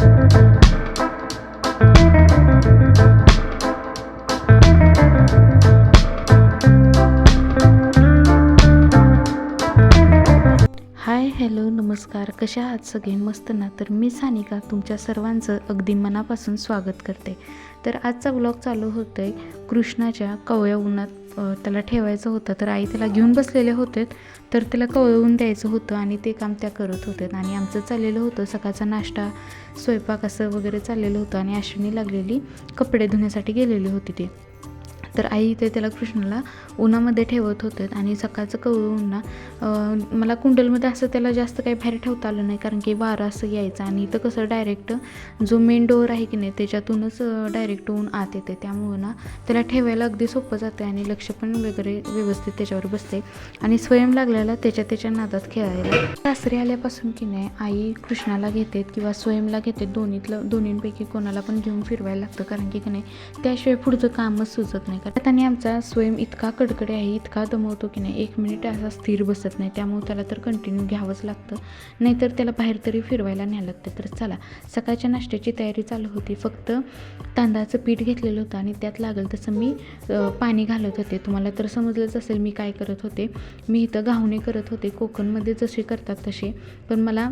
हाय नमस्कार कशा आहात सगळे? मस्त ना? तर मी सानिका तुमच्या सर्वांचं अगदी मनापासून स्वागत करते. तर आजचा ब्लॉग चालू होतं आहे कृष्णाच्या कवळ्या उन्हात त्याला ठेवायचं होतं. तर आई त्याला घेऊन बसलेले होते. तर त्याला कवळवून द्यायचं होतं आणि ते काम त्या करत होते. आणि आमचं चाललेलं होतं. सकाळचा नाश्ता स्वयंपाक असं वगैरे चाललेलं होतं आणि अश्विनी लागलेली कपडे धुण्यासाठी गेलेली होती ती. तर आई ते त्याला कृष्णाला उन्हामध्ये ठेवत होते आणि सकाळचं कळून ना मला कुंडलमध्ये असं त्याला जास्त काही बाहेर ठेवता आलं नाही कारण की वारं असं यायचं आणि इथं कसं डायरेक्ट जो मेन डोअर आहे की नाही त्याच्यातूनच डायरेक्ट ऊन आत येते. त्यामुळं ना त्याला ठेवायला अगदी सोपं जाते आणि लक्ष पण वगैरे व्यवस्थित त्याच्यावर बसते आणि स्वयं लागलेला त्याच्या त्याच्या नादात खेळायला. सासरी आल्यापासून की नाही आई कृष्णाला घेते किंवा स्वयंला घेते दोन्हीतलं दोन्हींपैकी कोणाला पण घेऊन फिरवायला लागतं कारण की की नाही त्याशिवाय पुढचं कामच सुचत नाही. कारण आणि आमचा स्वयं इतका कडकडे आहे इतका दमवतो की नाही एक मिनिट असा स्थिर बसत नाही. त्यामुळे त्याला तर कंटिन्यू घ्यावंच लागतं. नाहीतर त्याला बाहेर तरी फिरवायला न्यायला लागतं. तर चला सकाळच्या नाश्त्याची तयारी चालू होती. फक्त तांदळाचं पीठ घेतलेलं होतं आणि त्यात लागेल तसं मी पाणी घालत होते. तुम्हाला तर समजलंच असेल मी काय करत होते. मी इथं घावणे करत होते. कोकणमध्ये जसे करतात तसे. पण मला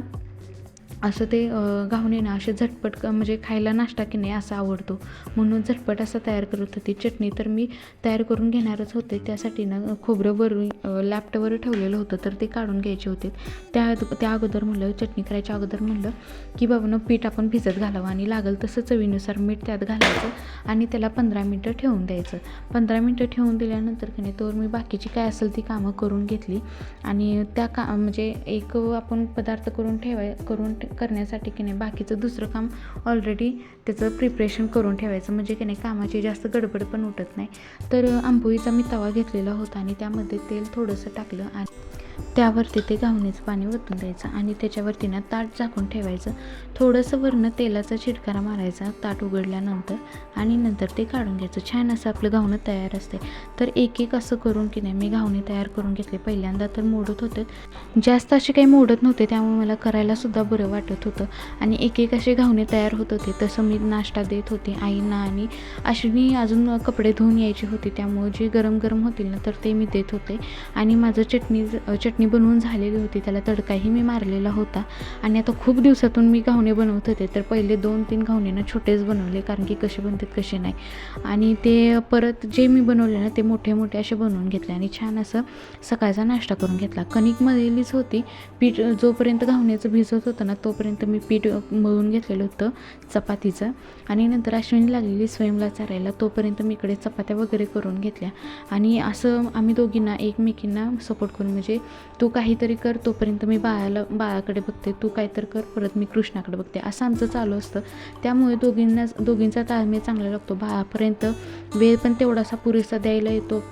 असं ते अ, घावणे ना असे झटपट क- म्हणजे खायला नाश्ता की नाही असा आवडतो. म्हणून झटपट असा तयार करत होती. चटणी तर मी तयार करून घेणारच होते. त्यासाठी ना खोबरं वरून लॅपटॉपवर ठेवलेलं होतं तर ते काढून घ्यायचे होते. त्या त्या अगोदर म्हणलं चटणी करायच्या अगोदर म्हणलं की बाबांनो पीठ आपण भिजत घालावं आणि लागेल तसं चवीनुसार मीठ त्यात घालायचं आणि त्याला पंधरा मिनटं ठेवून द्यायचं. पंधरा मिनटं ठेवून दिल्यानंतर की नाही तर मी बाकीची काय असेल ती कामं करून घेतली आणि त्या का म्हणजे एक आपण पदार्थ करून ठेवाय करून ठे- करण्यासाठी की नाही बाकीचं दुसरं काम ऑलरेडी त्याचं प्रिपरेशन करून ठेवायचं. म्हणजे की नाही कामाची जास्त गडबड पण उठत नाही. तर आंबोळीचा मी तवा घेतलेला होता आणि त्यामध्ये तेल थोडंसं टाकलं आणि त्यावरती ते घावणीचं पाणी ओतून द्यायचं आणि त्याच्यावरती ना ताट झाकून ठेवायचं. थोडंसं वरनं तेलाचा छिटकारा मारायचा ताट उघडल्यानंतर आणि नंतर ते काढून घ्यायचं. छान असं आपलं घावणं तयार असते. तर एक एक असं करून की नाही मी घावणे तयार करून घेतले. पहिल्यांदा तर मोडत होते. जास्त असे काही मोडत नव्हते त्यामुळे मला करायलासुद्धा बरं वाटत होतं. आणि एक एक असे घावणे तयार होत होते. तसं मी नाश्ता देत होते आईंना आणि अश्विनी अजून कपडे धुवून यायची होती. त्यामुळे जे गरम गरम होतील ना तर ते मी देत होते. आणि माझं चटणी चटणी बनवून झालेली होती त्याला तडकाही मी मारलेला होता. आणि आता खूप दिवसातून मी घावणे बनवत होते तर पहिले दोन तीन घावणे ना छोटेच बनवले कारण की कसे बनतात कसे नाही. आणि ते परत जे मी बनवले ना ते मोठे मोठे असे बनवून घेतले आणि छान असं सकाळचा नाश्ता करून घेतला. कणिक मधलीच होती पीठ जोपर्यंत घावण्याचं भिजत होतं ना तोपर्यंत मी पीठ मळून घेतलेलं होतं चपातीचं. आणि नंतर अश्विनी लागलेली स्वयंला चारायला तोपर्यंत मी इकडे चपात्या वगैरे करून घेतल्या. आणि असं आम्ही दोघींना एकमेकींना सपोर्ट करून म्हणजे तू काहीतरी कर तोपर्यंत मी बाळाला बाळाकडे बघते. तू काहीतरी कर परत मी कृष्णाकडे बघते. असं आमचं चालू असतं. त्यामुळे दोघींना दोघींचा ताळमेळ चांगला लागतो. बाळापर्यंत वेळ पण तेवढासा पुरेसा द्यायला येतो.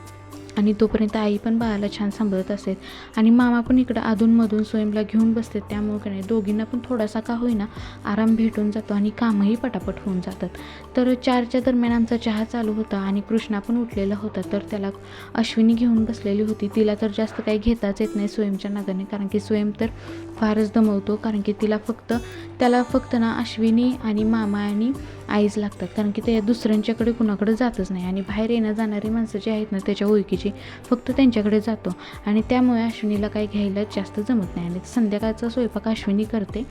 आणि तोपर्यंत आई पण बाळाला छान सांभाळत असेल. आणि मामा पण इकडं अधूनमधून स्वयंला घेऊन बसते त्यामुळे काय नाही दोघींना पण थोडासा का होईना आराम भेटून जातो आणि कामही पटापट होऊन जातात. तर चारच्या दरम्यान आमचा चहा चालू होता आणि कृष्णा पण उठलेला होता. तर त्याला अश्विनी घेऊन बसलेली होती. तिला तर जास्त काही घेताच येत नाही स्वयंच्या नगरने कारण की स्वयं तर फारच दमवतो कारण की तिला फक्त त्याला फक्त ना अश्विनी आणि मामा आणि आईच लागतात. कारण की ते दुसऱ्यांच्याकडे कुणाकडे जातच नाही. आणि बाहेर येणं जाणारी माणसं जी आहेत ना त्याच्या ओळखीची फक्त त्यांच्याकडे जातो. आणि त्यामुळे अश्विनीला काही घ्यायला जास्त जमत नाही. आणि संध्याकाळचा स्वयंपाक अश्विनी करते.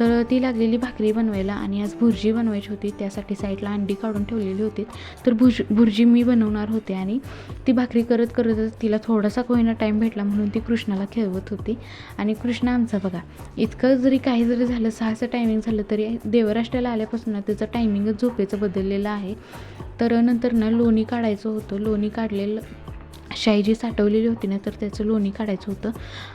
तर ती लागलेली भाकरी बनवायला आणि आज भुर्जी बनवायची होती. त्यासाठी साईडला अंडी काढून ठेवलेली होती. तर भुज भुर्जी मी बनवणार होते आणि ती भाकरी करत करतच तिला थोडासा कोयना टाईम भेटला म्हणून ती कृष्णाला खेळवत होती. आणि कृष्णा आमचा बघा इतकं जरी काही जरी झालं सहाचं टायमिंग झालं तरी देवराष्ट्राला आल्यापासून त्याचं टायमिंग टायमिंगच झोपेचं बदललेलं आहे. तर नंतर ना लोणी काढायचं होतं. लोणी काढलेलं शाई जी साठवलेली होती ना तर त्याचं लोणी काढायचं होतं.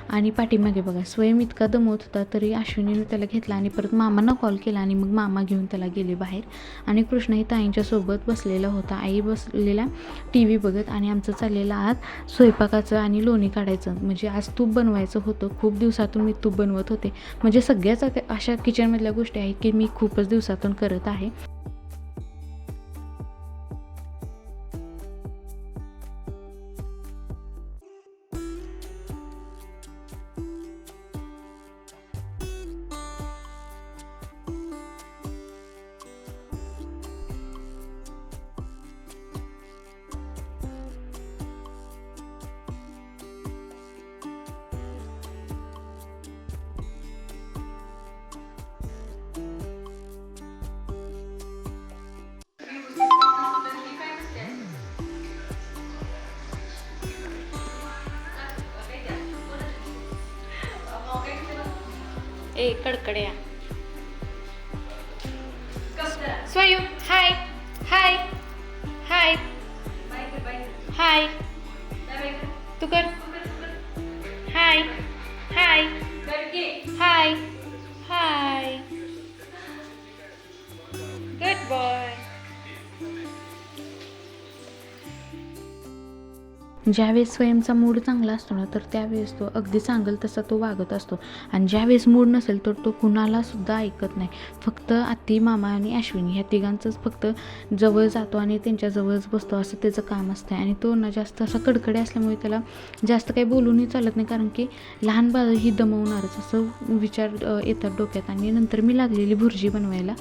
आणि पाठीमागे बघा स्वयं इतका दमवत होता तरी अश्विनीनं त्याला घेतला आणि परत मामांना कॉल केला आणि मग मामा घेऊन त्याला गेले बाहेर. आणि कृष्ण ही ताईंच्या सोबत बसलेला होता. आई बसलेला टी व्ही बघत आणि आमचं चाललेलं आज स्वयंपाकाचं आणि लोणी काढायचं. म्हणजे आज तूप बनवायचं होतं. खूप दिवसातून मी तूप बनवत होते. म्हणजे सगळ्याच आता अशा किचनमधल्या गोष्टी आहेत की मी खूपच दिवसातून करत आहे. ए कडकड्या स्वयं हाय. हाय. हाय. हाय. तू कर. हाय. हाय. हाय. हाय. ज्यावेळेस स्वयंचा मूड चांगला असतो ना तर त्यावेळेस तो अगदी चांगल तसा तो वागत असतो. आणि ज्यावेळेस मूड नसेल तर तो कुणाला सुद्धा ऐकत नाही. फक्त आत्ती मामा आणि अश्विनी ह्या तिघांचंच फक्त जवळ जातो आणि त्यांच्याजवळच बसतो असं त्याचं काम असतं आणि तो ना जास्त असा कडकडे असल्यामुळे त्याला जास्त काही बोलूनही चालत नाही कारण की लहान बाळ ही दमवणारच असं विचार येतात डोक्यात. आणि नंतर मी लागलेली भुर्जी बनवायला.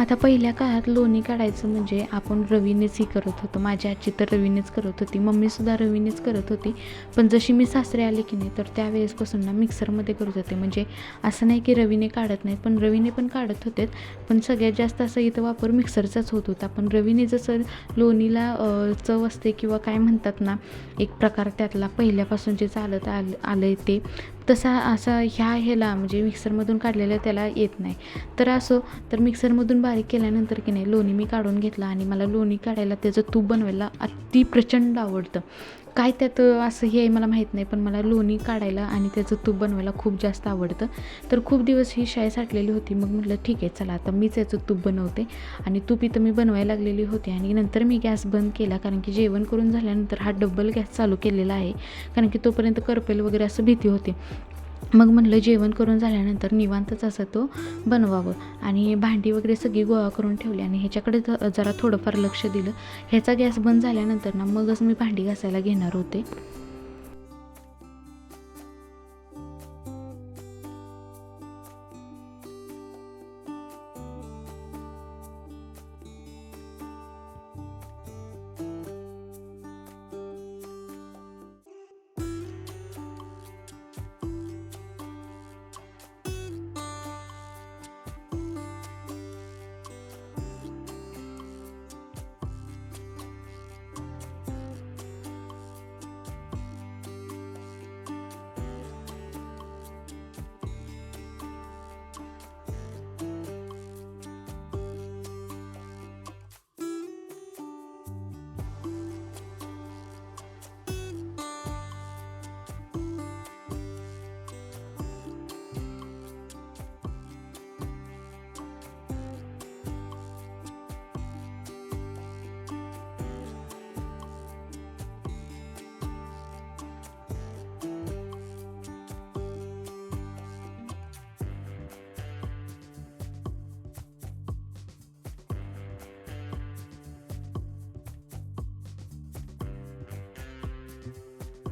आता पहिल्या काळात लोणी काढायचं म्हणजे आपण रवीनेच ही करत होतो. माझी आजी तर रवीनेच करत होती. मम्मीसुद्धा रवीनेच करत होती. पण जशी मी सासरे आले की नाही तर त्यावेळेसपासून ना मिक्सरमध्ये करत होते. म्हणजे असं नाही की रवीने काढत नाहीत पण रवीने पण काढत होते. पण सगळ्यात जास्त असं इथं वापर मिक्सरचाच होत होता. पण रवीने जसं लोणीला चव असते किंवा काय म्हणतात ना एक प्रकार त्यातला पहिल्यापासून जे चालत आलं आलं आहे ते तसा असा ह्या ह्याला म्हणजे मिक्सरमधून काढलेलं त्याला येत नाही. तर असो तर मिक्सरमधून बारीक केल्यानंतर की नाही लोणी मी काढून घेतला आणि मला लोणी काढायला त्याचं तूप बनवायला अति प्रचंड आवडतं. काय त्यात असं हे आहे मला माहीत नाही पण मला लोणी काढायला आणि त्याचं तूप बनवायला खूप जास्त आवडतं. तर खूप दिवस ही शाय साठलेली होती मग म्हटलं ठीक आहे चला आता मीच याचं तूप बनवते. आणि तूप इथं मी बनवायला लागलेली होती आणि नंतर मी गॅस बंद केला कारण की जेवण करून झाल्यानंतर हा डबल गॅस चालू केलेला आहे. कारण की तोपर्यंत करपेल वगैरे असं भीती होती. मग म्हटलं जेवण करून झाल्यानंतर निवांतच असं तो बनवावं. आणि भांडी वगैरे सगळी गोळा करून ठेवली आणि ह्याच्याकडे ज- जरा थोडंफार लक्ष दिलं. ह्याचा गॅस बंद झाल्यानंतर ना मगच मी भांडी घासायला घेणार होते.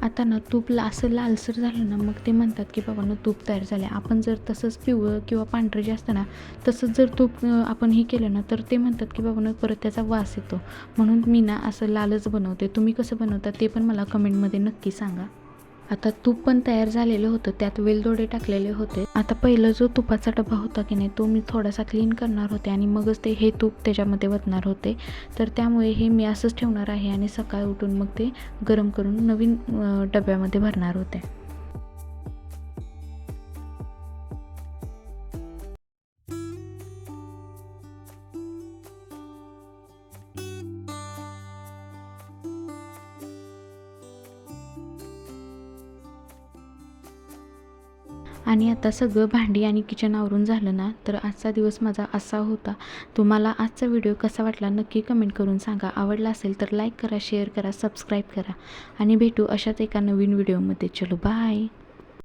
आता ना तूप ला असं लालसर झालं ना मग ते म्हणतात की बाबा ना तूप तयार झाले आपण जर तसंच पिवळं किंवा पांढरं जे असतं ना तसंच जर तूप आपण हे केलं ना तर ते म्हणतात की बाबा ना परत त्याचा वास येतो. म्हणून मी ना असं लालच बनवते. तुम्ही कसं बनवता ते पण मला कमेंटमध्ये नक्की सांगा. आता तूप पण तयार झालेलं होतं त्यात वेलदोडे टाकलेले होते. आता पहिलं जो तुपाचा डबा होता की नाही तो मी थोडासा क्लीन करणार होते आणि मगच ते हे तूप त्याच्यामध्ये वतणार होते. तर त्यामुळे हे मी असंच ठेवणार आहे आणि सकाळी उठून मग ते गरम करून नवीन डब्यामध्ये भरणार होते. आणि आता सगळं भांडी आणि किचन आवरून झालं ना तर आजचा दिवस माझा असा होता. तुम्हाला आजचा व्हिडिओ कसा वाटला नक्की कमेंट करून सांगा. आवडला असेल तर लाईक करा शेअर करा सबस्क्राईब करा. आणि भेटू अशाच एका नवीन व्हिडिओमध्ये चलो बाय